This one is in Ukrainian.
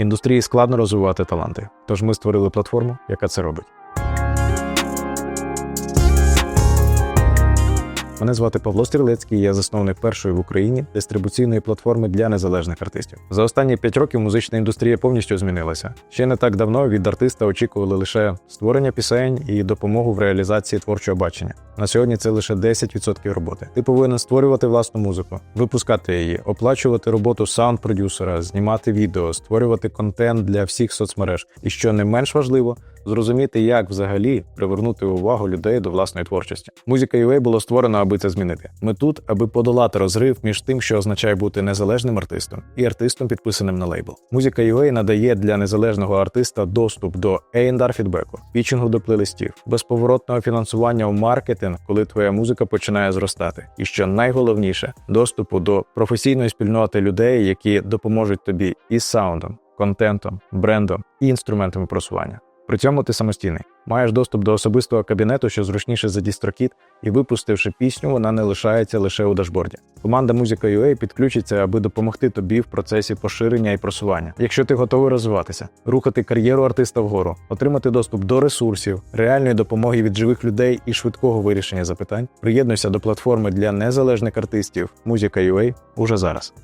Індустрії складно розвивати таланти, тож ми створили платформу, яка це робить. Мене звати Павло Стрілецький, я засновник першої в Україні дистрибуційної платформи для незалежних артистів. За останні п'ять років музична індустрія повністю змінилася. Ще не так давно від артиста очікували лише створення пісень і допомогу в реалізації творчого бачення. На сьогодні це лише 10% роботи. Ти повинен створювати власну музику, випускати її, оплачувати роботу саунд-продюсера, знімати відео, створювати контент для всіх соцмереж. І що не менш важливо, зрозуміти, як взагалі привернути увагу людей до власної творчості. Музика UA було створено, аби це змінити. Ми тут, аби подолати розрив між тим, що означає бути незалежним артистом, і артистом, підписаним на лейбл. Музика UA надає для незалежного артиста доступ до A&R фідбеку, пічингу до плейлистів, безповоротного фінансування у маркетинг, коли твоя музика починає зростати. І що найголовніше, доступу до професійної спільноти людей, які допоможуть тобі із саундом, контентом, брендом і інструментами просування. При цьому ти самостійний. Маєш доступ до особистого кабінету, що зручніше за дістрокіт, і випустивши пісню, вона не лишається лише у дашборді. Команда Музика UA підключиться, аби допомогти тобі в процесі поширення і просування. Якщо ти готовий розвиватися, рухати кар'єру артиста вгору, отримати доступ до ресурсів, реальної допомоги від живих людей і швидкого вирішення запитань, приєднуйся до платформи для незалежних артистів Музика UA уже зараз.